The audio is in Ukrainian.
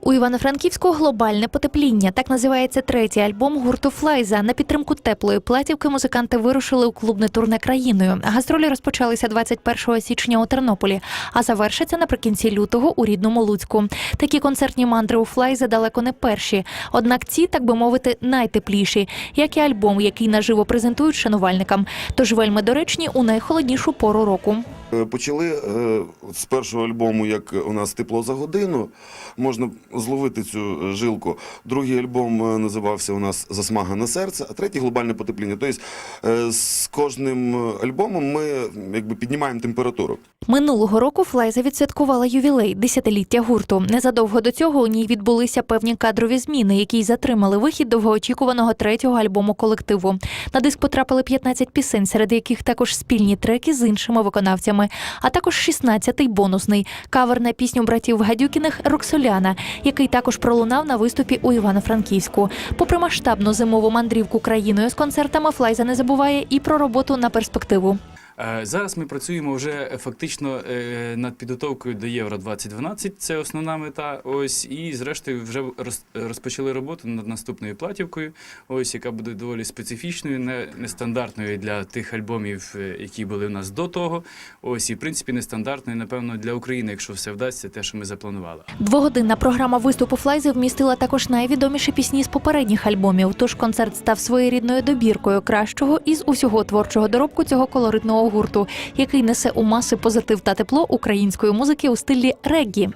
У Івано-Франківську глобальне потепління. Так називається третій альбом гурту Флайза. На підтримку теплої платівки музиканти вирушили у клубне турне країною. Гастролі розпочалися 21 січня у Тернополі, а завершаться наприкінці лютого у рідному Луцьку. Такі концертні мандри у Флайза далеко не перші. Однак ці, так би мовити, найтепліші, як і альбом, який наживо презентують шанувальникам. Тож вельми доречні у найхолоднішу пору року. Е, Почали е, з першого альбому, як у нас тепло за годину. Можна зловити цю е, жилку. Другий альбом називався у нас Засмага на серце, а третій глобальне потепління. Тобто з кожним альбомом ми якби піднімаємо температуру. Минулого року Флайза відсвяткувала ювілей десятиліття гурту. Незадовго до цього у ній відбулися певні кадрові зміни, які й затримали вихід довгоочікуваного третього альбому колективу. На диск потрапили 15 пісень, серед яких також спільні треки з іншими виконавцями, а також 16-й бонусний кавер на пісню братів Гадюкіних Роксоляна, який також пролунав на виступі у Івано-Франківську. Попри масштабну зимову мандрівку країною з концертами, Флайза не забуває і про роботу на перспективу. Е, Зараз ми працюємо вже е, фактично е, над підготовкою до Євро 2012. Це основна мета. Ось і зрештою вже роз- розпочали роботу над наступною платівкою. Ось яка буде доволі специфічною, не нестандартною для тих альбомів, які були у нас до того. Ось і в принципі нестандартною, напевно, для України, якщо все вдасться, те, що ми запланували. Двогодинна програма виступу Флайзи вмістила також найвідоміші пісні з попередніх альбомів. Тож концерт став своєрідною добіркою кращого із усього творчого доробку цього колоритного гурту, який несе у маси позитив та тепло української музики у стилі реггі.